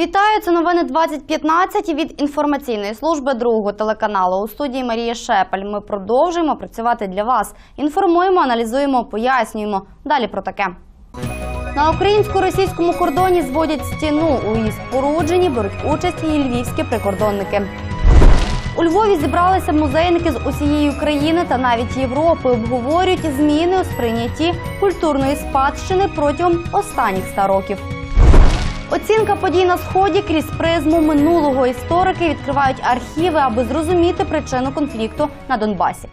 Вітаю, це новини 2015 від інформаційної служби другого телеканалу. У студії Марія Шепель. Ми продовжуємо працювати для вас. Інформуємо, аналізуємо, пояснюємо. Далі про таке. На українсько-російському кордоні зводять стіну. У її спорудженні беруть участь і львівські прикордонники. У Львові зібралися музейники з усієї України та навіть Європи. Обговорюють зміни у сприйнятті культурної спадщини протягом останніх ста років. Оцінка подій на сході крізь призму минулого історики відкривають архіви, аби зрозуміти причину конфлікту на Донбасі.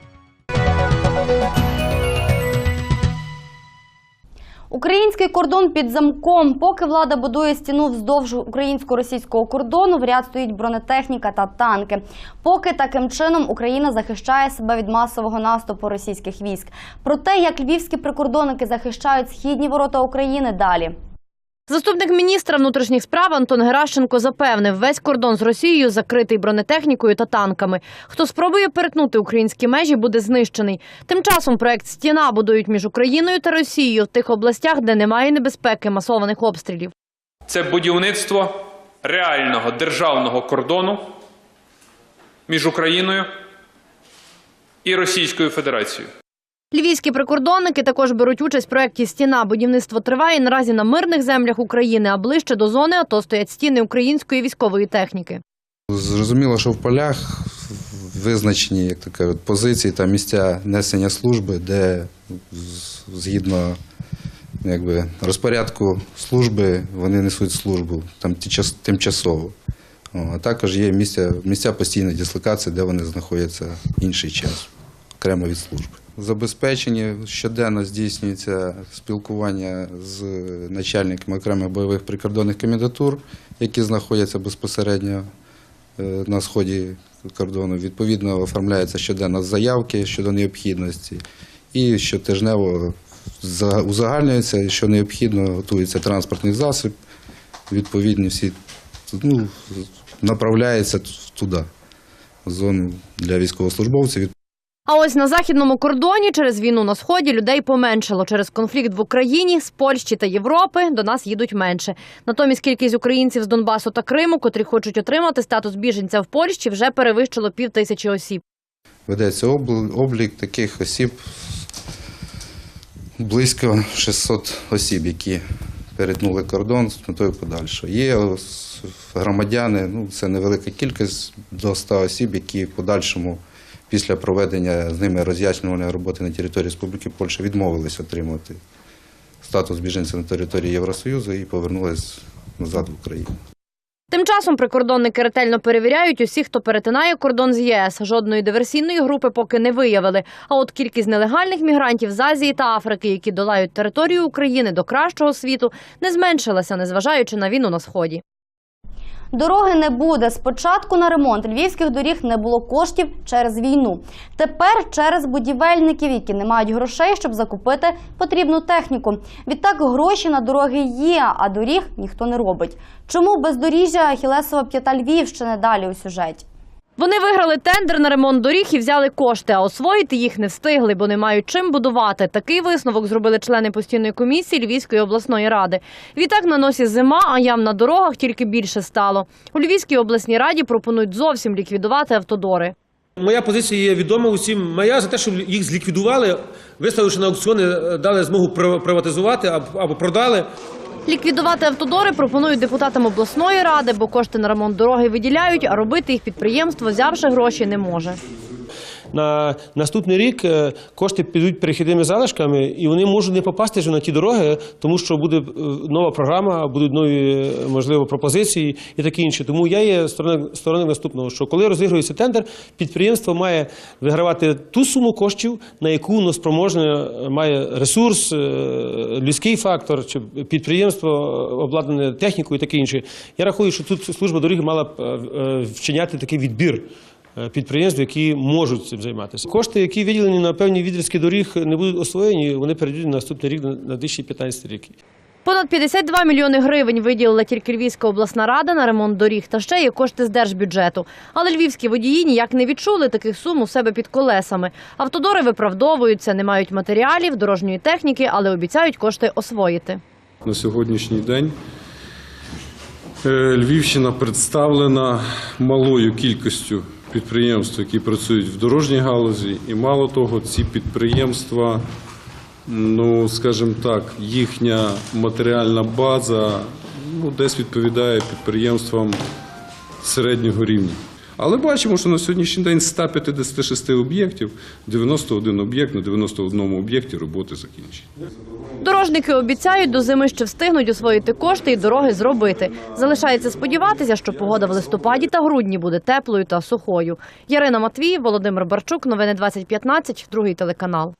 Український кордон під замком. Поки влада будує стіну вздовж українсько-російського кордону, в ряд стоїть бронетехніка та танки. Поки таким чином Україна захищає себе від масового наступу російських військ. Про те, як львівські прикордонники захищають східні ворота України, далі. Заступник міністра внутрішніх справ Антон Геращенко запевнив, весь кордон з Росією закритий бронетехнікою та танками. Хто спробує перетнути українські межі, буде знищений. Тим часом проект Стіна будують між Україною та Росією в тих областях, де немає небезпеки масованих обстрілів. Це будівництво реального державного кордону між Україною і Російською Федерацією. Львівські прикордонники також беруть участь в проєкті Стіна. Будівництво триває наразі на мирних землях України, а ближче до зони АТО стоять стіни української військової техніки. Зрозуміло, що в полях визначені як то кажуть, позиції та місця несення служби, де згідно якби, розпорядку служби вони несуть службу там тимчасово. А також є місця, місця постійної дислокації, де вони знаходяться інший час, окремо від служби. Забезпечені щоденно здійснюється спілкування з начальниками окремих бойових прикордонних комендатур, які знаходяться безпосередньо е, на сході кордону. Відповідно, оформляються щоденно заявки щодо необхідності. І щотижнево узагальнюється, що необхідно, готується транспортний засіб, відповідні всі ну, направляється туди, в зону для військовослужбовців. А ось на західному кордоні через війну на сході людей поменшало. Через конфлікт в Україні з Польщі та Європи до нас їдуть менше. Натомість кількість українців з Донбасу та Криму, котрі хочуть отримати статус біженця в Польщі, вже перевищило пів тисячі осіб. Ведеться обл- облік таких осіб близько 600 осіб, які перетнули кордон з метою подальшого. Є громадяни, ну це невелика кількість до 100 осіб, які в подальшому після проведення з ними роз'яснювальної роботи на території Республіки Польща відмовились отримувати статус біженця на території Євросоюзу і повернулись назад в Україну. Тим часом прикордонники ретельно перевіряють усіх, хто перетинає кордон з ЄС. Жодної диверсійної групи поки не виявили. А от кількість нелегальних мігрантів з Азії та Африки, які долають територію України до кращого світу, не зменшилася, незважаючи на війну на сході. Дороги не буде. Спочатку на ремонт львівських доріг не було коштів через війну. Тепер через будівельників, які не мають грошей, щоб закупити потрібну техніку. Відтак гроші на дороги є, а доріг ніхто не робить. Чому бездоріжжя Ахілесова п'ята Львівщини далі у сюжеті? Вони виграли тендер на ремонт доріг і взяли кошти, а освоїти їх не встигли, бо не мають чим будувати. Такий висновок зробили члени постійної комісії Львівської обласної ради. Відтак на носі зима, а ям на дорогах тільки більше стало. У Львівській обласній раді пропонують зовсім ліквідувати автодори. Моя позиція є відома усім. Моя за те, щоб їх зліквідували, виставивши на аукціони, е, дали змогу прив- приватизувати або продали. Ліквідувати автодори пропонують депутатам обласної ради, бо кошти на ремонт дороги виділяють, а робити їх підприємство, взявши гроші, не може. На наступний рік е, кошти підуть перехідними залишками, і вони можуть не попасти вже на ті дороги, тому що буде е, нова програма, будуть нові е, можливо пропозиції і таке інше. Тому я є сторонник, наступного, що коли розігрується тендер, підприємство має вигравати ту суму коштів, на яку воно спроможне має ресурс, людський фактор, чи підприємство обладнане технікою і таке інше. Я рахую, що тут служба дороги мала б вчиняти такий відбір підприємств, які можуть цим займатися. Кошти, які виділені на певні відрізки доріг, не будуть освоєні, вони перейдуть на наступний рік, на на 2015 рік. Понад 52 мільйони гривень виділила тільки Львівська обласна рада на ремонт доріг, та ще є кошти з держбюджету. Але львівські водії ніяк не відчули таких сум у себе під колесами. Автодори виправдовуються, не мають матеріалів, дорожньої техніки, але обіцяють кошти освоїти. на сьогоднішній день Е, Львівщина представлена малою кількістю підприємств, які працюють в дорожній галузі, і мало того, ці підприємства, ну скажімо так, їхня матеріальна база ну, десь відповідає підприємствам середнього рівня. Але бачимо, що на сьогоднішній день з 156 об'єктів 91 об'єкт на 91 об'єкті роботи закінчені. Дорожники обіцяють, до зими ще встигнуть освоїти кошти і дороги зробити. Залишається сподіватися, що погода в листопаді та грудні буде теплою та сухою. Ярина Матвій, Володимир Барчук, новини 2015, другий телеканал.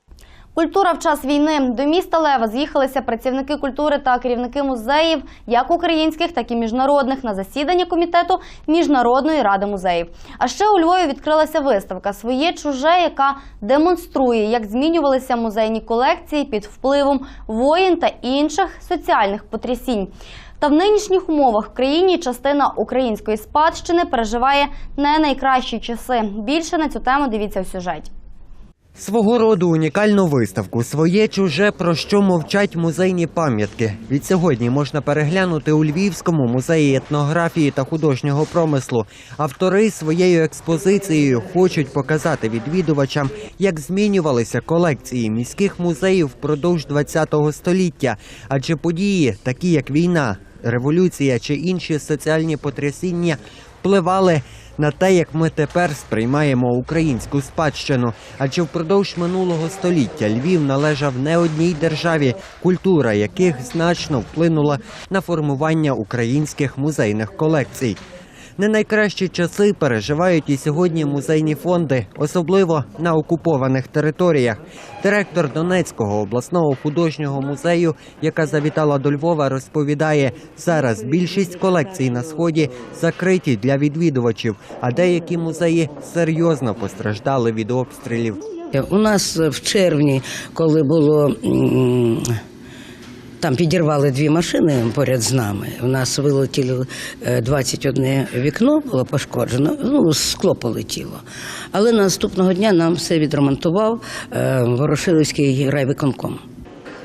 Культура в час війни до міста Лева з'їхалися працівники культури та керівники музеїв, як українських, так і міжнародних, на засідання комітету міжнародної ради музеїв. А ще у Львові відкрилася виставка Своє чуже, яка демонструє, як змінювалися музейні колекції під впливом воїн та інших соціальних потрясінь. Та в нинішніх умовах в країні частина української спадщини переживає не найкращі часи. Більше на цю тему дивіться в сюжеті. Свого роду унікальну виставку Своє чуже про що мовчать музейні пам'ятки. Відсьогодні можна переглянути у Львівському музеї етнографії та художнього промислу. Автори своєю експозицією хочуть показати відвідувачам, як змінювалися колекції міських музеїв впродовж ХХ століття, адже події, такі як війна, революція чи інші соціальні потрясіння, впливали на те, як ми тепер сприймаємо українську спадщину. Адже впродовж минулого століття Львів належав не одній державі, культура яких значно вплинула на формування українських музейних колекцій. Не найкращі часи переживають і сьогодні музейні фонди, особливо на окупованих територіях. Директор Донецького обласного художнього музею, яка завітала до Львова, розповідає, зараз більшість колекцій на сході закриті для відвідувачів, а деякі музеї серйозно постраждали від обстрілів. У нас в червні, коли було там підірвали дві машини поряд з нами. У нас вилетіло е, 21 вікно, було пошкоджено. Ну, скло полетіло. Але наступного дня нам все відремонтував е, Ворошилівський райвиконком.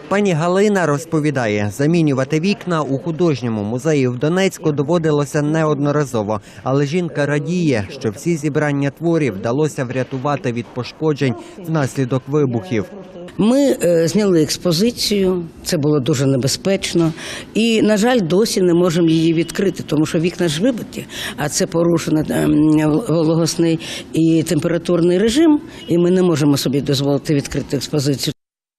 Пані Галина розповідає, замінювати вікна у художньому музеї в Донецьку доводилося неодноразово, але жінка радіє, що всі зібрання творів вдалося врятувати від пошкоджень внаслідок вибухів. Ми е, зняли експозицію, це було дуже небезпечно, і, на жаль, досі не можемо її відкрити, тому що вікна ж вибиті, а це порушений вологосний і температурний режим, і ми не можемо собі дозволити відкрити експозицію.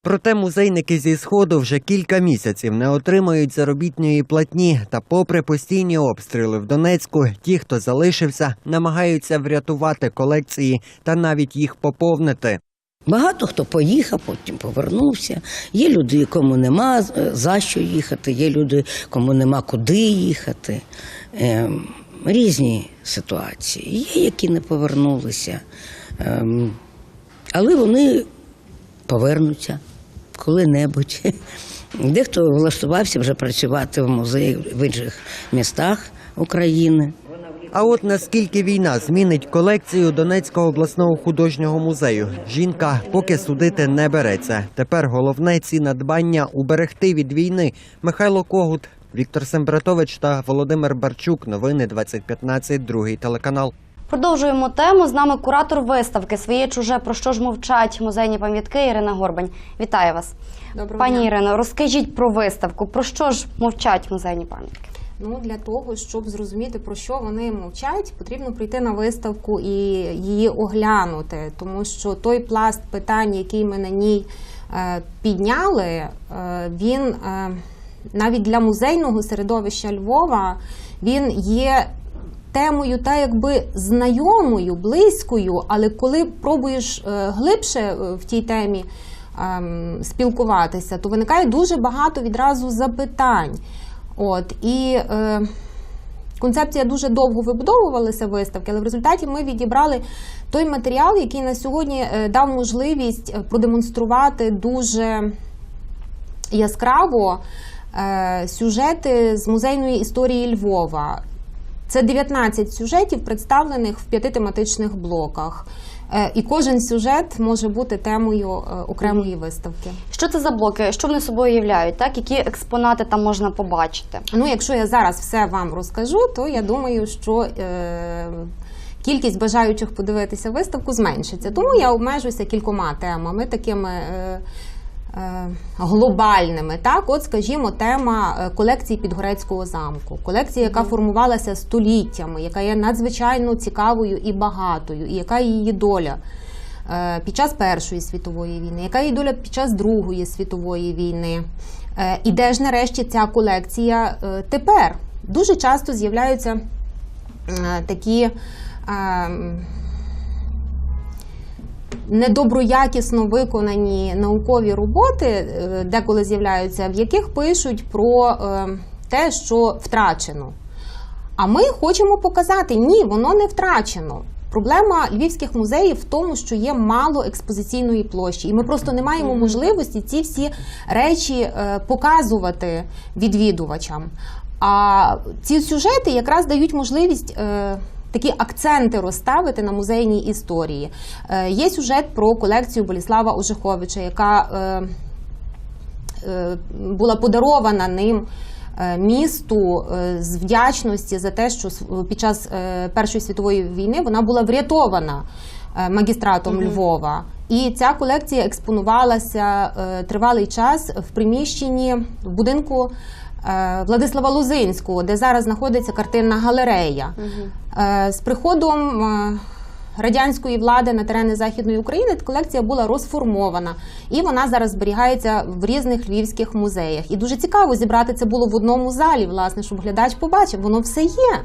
Проте музейники зі сходу вже кілька місяців не отримають заробітної платні. Та, попри постійні обстріли в Донецьку, ті, хто залишився, намагаються врятувати колекції та навіть їх поповнити. Багато хто поїхав, потім повернувся. Є люди, кому нема е, за що їхати, є люди, кому нема куди їхати. Ем, різні ситуації. Є, які не повернулися. Ем, але вони повернуться коли-небудь. Дехто влаштувався вже працювати в музеї в інших містах України. А от наскільки війна змінить колекцію Донецького обласного художнього музею, жінка поки судити не береться. Тепер головне ці надбання уберегти від війни. Михайло Когут, Віктор Сембратович та Володимир Барчук. Новини 2015, другий телеканал. Продовжуємо тему. З нами куратор виставки Своє чуже про що ж мовчать музейні пам'ятки Ірина Горбань. Вітаю вас, Доброго пані дня. Ірино. Розкажіть про виставку. Про що ж мовчать музейні пам'ятки? Ну для того, щоб зрозуміти про що вони мовчать, потрібно прийти на виставку і її оглянути, тому що той пласт питань, який ми на ній е, підняли, е, він е, навіть для музейного середовища Львова він є. Темою та якби знайомою, близькою, але коли пробуєш глибше в тій темі ем, спілкуватися, то виникає дуже багато відразу запитань. От і е, концепція дуже довго вибудовувалася виставки, але в результаті ми відібрали той матеріал, який на сьогодні е, дав можливість е, продемонструвати дуже яскраво е, сюжети з музейної історії Львова. Це 19 сюжетів, представлених в п'яти тематичних блоках. Е, І кожен сюжет може бути темою е, окремої виставки. Що це за блоки? Що вони собою являють? Так, які експонати там можна побачити? Ну, якщо я зараз все вам розкажу, то я думаю, що е, кількість бажаючих подивитися виставку зменшиться. Тому я обмежуся кількома темами, такими. Е, е, Глобальними, так, от скажімо, тема е, колекції Підгорецького замку, колекція, яка формувалася століттями, яка є надзвичайно цікавою і багатою, і яка її доля е, під час Першої світової війни, яка її доля під час Другої світової війни. Е, І де ж нарешті ця колекція е, тепер? Дуже часто з'являються е, такі ем, недоброякісно виконані наукові роботи, е, деколи з'являються, в яких пишуть про е, те, що втрачено. А ми хочемо показати, ні, воно не втрачено. Проблема львівських музеїв в тому, що є мало експозиційної площі, і ми просто не маємо можливості ці всі речі е, показувати відвідувачам. А ці сюжети якраз дають можливість. Такі акценти розставити на музейній історії. Е, Є сюжет про колекцію Боліслава Ожиховича, яка е, е, була подарована ним місту з вдячності за те, що під час Першої світової війни вона була врятована магістратом Львова. І ця колекція експонувалася тривалий час в приміщенні в будинку Владислава Лозинського, де зараз знаходиться картинна галерея. Е, З приходом е, радянської влади на терени Західної України колекція була розформована, і вона зараз зберігається в різних львівських музеях. І дуже цікаво зібрати це було в одному залі, власне, щоб глядач побачив, воно все є.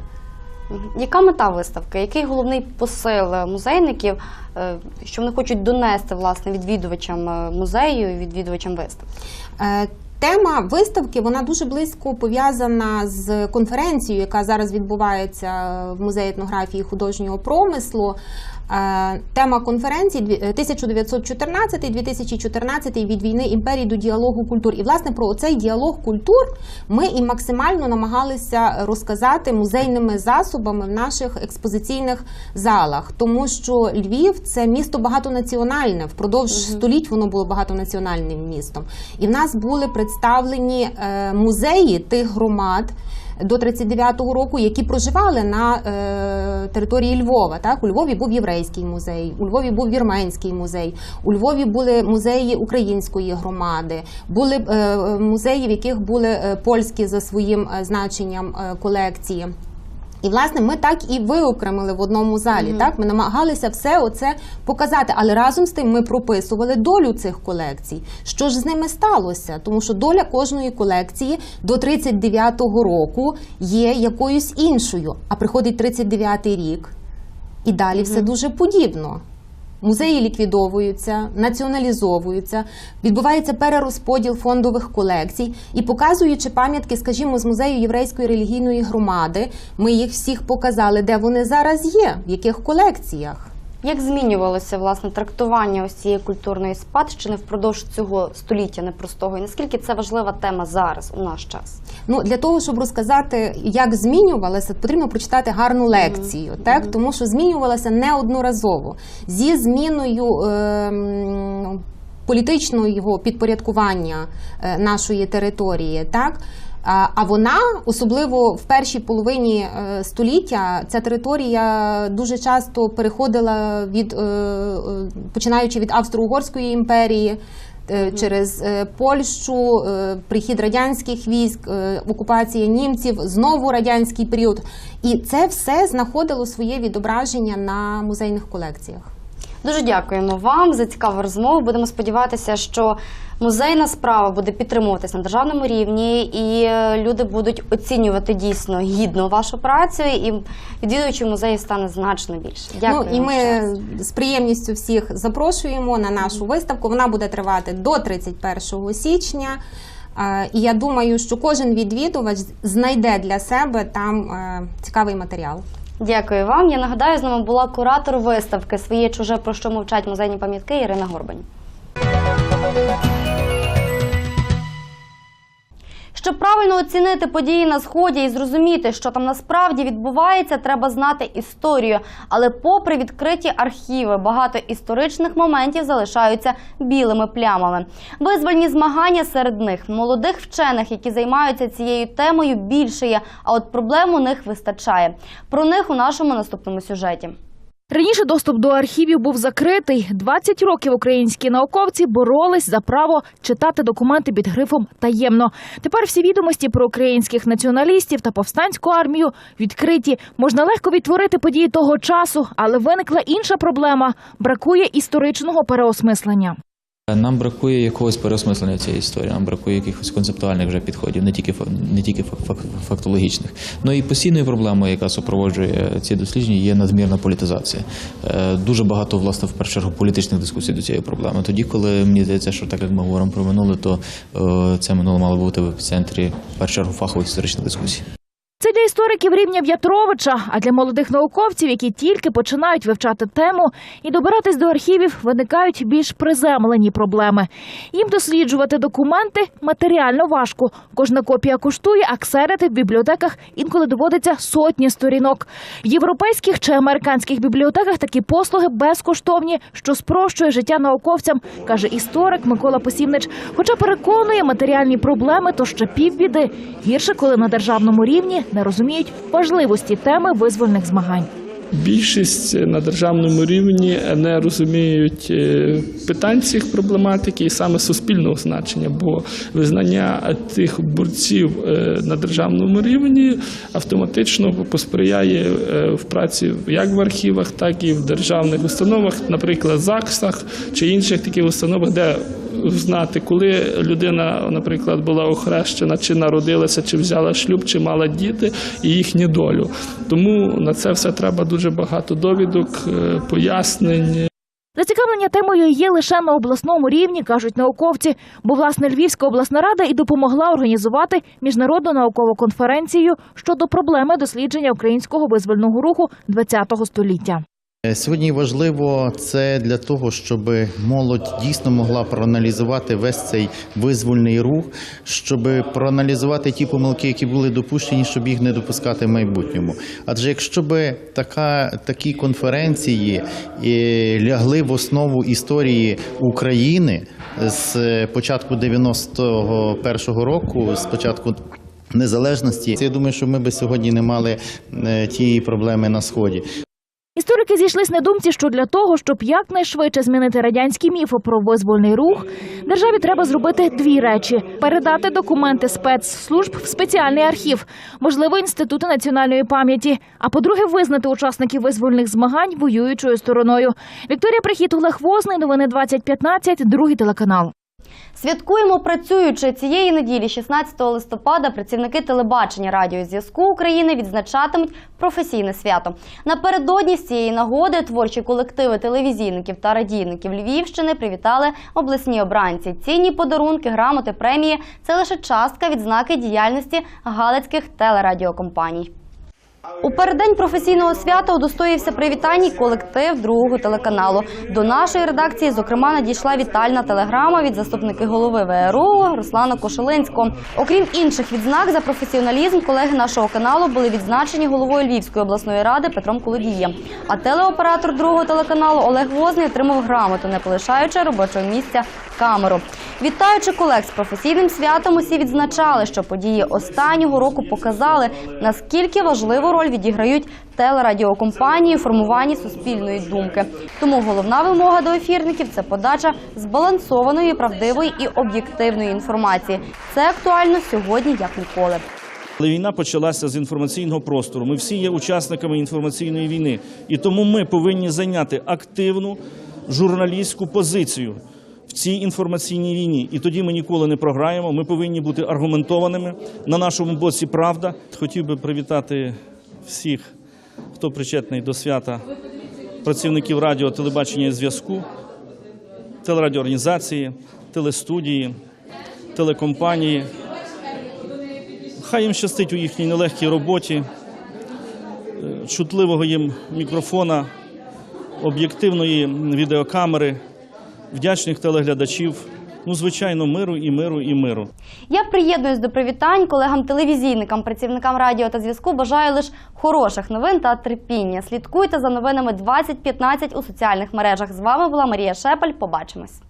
Яка мета виставки? Який головний посил е, музейників, е, що вони хочуть донести власне відвідувачам е, музею і відвідувачам виставки? Тема виставки вона дуже близько пов'язана з конференцією, яка зараз відбувається в музеї етнографії художнього промислу. Е, Тема конференції дві- е, 1914-2014 від війни імперії до діалогу культур. І власне про цей діалог культур ми і максимально намагалися розказати музейними засобами в наших експозиційних залах, тому що Львів це місто багатонаціональне. Впродовж століть воно було багатонаціональним містом. І в нас були представлені е, музеї тих громад. До 39-го року, які проживали на е, території Львова. Так, у Львові був єврейський музей, у Львові був вірменський музей, у Львові були музеї української громади, були е, музеї, в яких були е, польські за своїм е, значенням е, колекції. І власне ми так і виокремили в одному залі. Так ми намагалися все оце показати, але разом з тим ми прописували долю цих колекцій. Що ж з ними сталося? Тому що доля кожної колекції до 39-го року є якоюсь іншою. А приходить 39-й рік, і далі все дуже подібно. Музеї ліквідовуються, націоналізовуються, відбувається перерозподіл фондових колекцій. І показуючи пам'ятки, скажімо, з музею єврейської релігійної громади, ми їх всіх показали, де вони зараз є, в яких колекціях. Як змінювалося власне трактування ось цієї культурної спадщини впродовж цього століття непростого? І наскільки це важлива тема зараз у наш час? Ну для того, щоб розказати, як змінювалося, потрібно прочитати гарну лекцію, так? Тому що змінювалося неодноразово. Зі зміною. ем, Політичного його підпорядкування е, нашої території, так? А вона, особливо в першій половині е, століття, ця територія дуже часто переходила від е, е, починаючи від Австро-Угорської імперії е, через е, Польщу, е, прихід радянських військ, е, окупація німців, знову радянський період. І це все знаходило своє відображення на музейних колекціях. Дуже дякуємо вам за цікаву розмову. Будемо сподіватися, що музейна справа буде підтримуватись на державному рівні, і е, люди будуть оцінювати дійсно гідно вашу працю, і відвідувачів музею стане значно більше. Дякую. Ну і ми з приємністю всіх запрошуємо на нашу виставку. Вона буде тривати до 31 січня. Е, І я думаю, що кожен відвідувач знайде для себе там е, цікавий матеріал. Дякую вам. Я нагадаю, з нами була куратор виставки Своє чуже про що мовчать музейні пам'ятки Ірина Горбань. Щоб правильно оцінити події на сході і зрозуміти, що там насправді відбувається, треба знати історію. Але, попри відкриті архіви, багато історичних моментів залишаються білими плямами. Визвольні змагання серед них молодих вчених, які займаються цією темою, більше є. А от проблем у них вистачає. Про них у нашому наступному сюжеті. Раніше доступ до архівів був закритий. 20 років українські науковці боролись за право читати документи під грифом таємно. Тепер всі відомості про українських націоналістів та повстанську армію відкриті. Можна легко відтворити події того часу, але виникла інша проблема: бракує історичного переосмислення. Нам бракує якогось переосмислення цієї історії, нам бракує якихось концептуальних вже підходів, не тільки не тільки фак- фак- фактологічних. Ну і постійною проблемою, яка супроводжує ці дослідження, є надмірна політизація. Е, Дуже багато власне в першу чергу політичних дискусій до цієї проблеми. Тоді, коли мені здається, що так як ми говоримо про минуле, то е, це минуле мало бути в центрі в першу чергу фахових історичних дискусій. Це для істориків рівня В'ятровича, а для молодих науковців, які тільки починають вивчати тему і добиратись до архівів, виникають більш приземлені проблеми. Їм досліджувати документи матеріально важко. Кожна копія коштує, а ксерити в бібліотеках інколи доводиться сотні сторінок. В європейських чи американських бібліотеках такі послуги безкоштовні, що спрощує життя науковцям, каже історик Микола Посівнич. Хоча переконує, матеріальні проблеми то ще півбіди. Гірше, коли на державному рівні не розуміють важливості теми визвольних змагань. Більшість на державному рівні не розуміють е, питань цих проблематики і саме суспільного значення, бо визнання тих борців е, на державному рівні автоматично посприяє е, в праці як в архівах, так і в державних установах, наприклад, ЗАГСах чи інших таких установах, де знати, коли людина, наприклад, була охрещена, чи народилася, чи взяла шлюб, чи мала діти, і їхню долю. Тому на це все треба дуже багато довідок, е, пояснень. Зацікавлення темою є лише на обласному рівні, кажуть науковці, бо власне Львівська обласна рада і допомогла організувати міжнародну наукову конференцію щодо проблеми дослідження українського визвольного руху ХХ століття. Е, Сьогодні важливо це для того, щоб молодь дійсно могла проаналізувати весь цей визвольний рух, щоб проаналізувати ті помилки, які були допущені, щоб їх не допускати в майбутньому. Адже якщо би така такі конференції е, лягли в основу історії України з початку 91-го року, з початку незалежності, я думаю, що ми би сьогодні не мали е, тієї проблеми на сході. Історики зійшлись на думці, що для того, щоб якнайшвидше змінити радянські міфи про визвольний рух, державі треба зробити дві речі: передати документи спецслужб в спеціальний архів, можливо, інститути національної пам'яті. А по-друге, визнати учасників визвольних змагань воюючою стороною. Вікторія Прихід, Олег Возний, новини 2015, другий телеканал. Святкуємо працюючи цієї неділі, 16 листопада, працівники телебачення, радіо зв'язку України відзначатимуть професійне свято. Напередодні з цієї нагоди творчі колективи телевізійників та радійників Львівщини привітали обласні обранці. Цінні подарунки, грамоти, премії це лише частка відзнаки діяльності галицьких телерадіокомпаній. У переддень професійного свята удостоївся привітань колектив другого телеканалу. До нашої редакції, зокрема, надійшла вітальна телеграма від заступники голови ВРУ Руслана Кошелинського. Окрім інших відзнак за професіоналізм, колеги нашого каналу були відзначені головою Львівської обласної ради Петром Колодієм. А телеоператор другого телеканалу Олег Возний отримав грамоту, не полишаючи робочого місця камеру. Вітаючи колег з професійним святом, усі відзначали, що події останнього року показали, наскільки важливу роль відіграють телерадіокомпанії у формуванні суспільної думки. Тому головна вимога до ефірників це подача збалансованої, правдивої і об'єктивної інформації. Це актуально сьогодні як ніколи. Але війна почалася з інформаційного простору. Ми всі є учасниками інформаційної війни, і тому ми повинні зайняти активну журналістську позицію в цій інформаційній війні. І тоді ми ніколи не програємо. Ми повинні бути аргументованими. На нашому боці правда. Хотів би привітати всіх, хто причетний до свята працівників радіо, телебачення і зв'язку, телерадіоорганізації, телестудії, телекомпанії. Хай їм щастить у їхній нелегкій роботі, е, чутливого їм мікрофона, об'єктивної відеокамери, вдячних телеглядачів, ну звичайно, миру і миру і миру. Я приєднуюсь до привітань колегам-телевізійникам, працівникам радіо та зв'язку. Бажаю лише хороших новин та терпіння. Слідкуйте за новинами 2015 у соціальних мережах. З вами була Марія Шепель. Побачимось.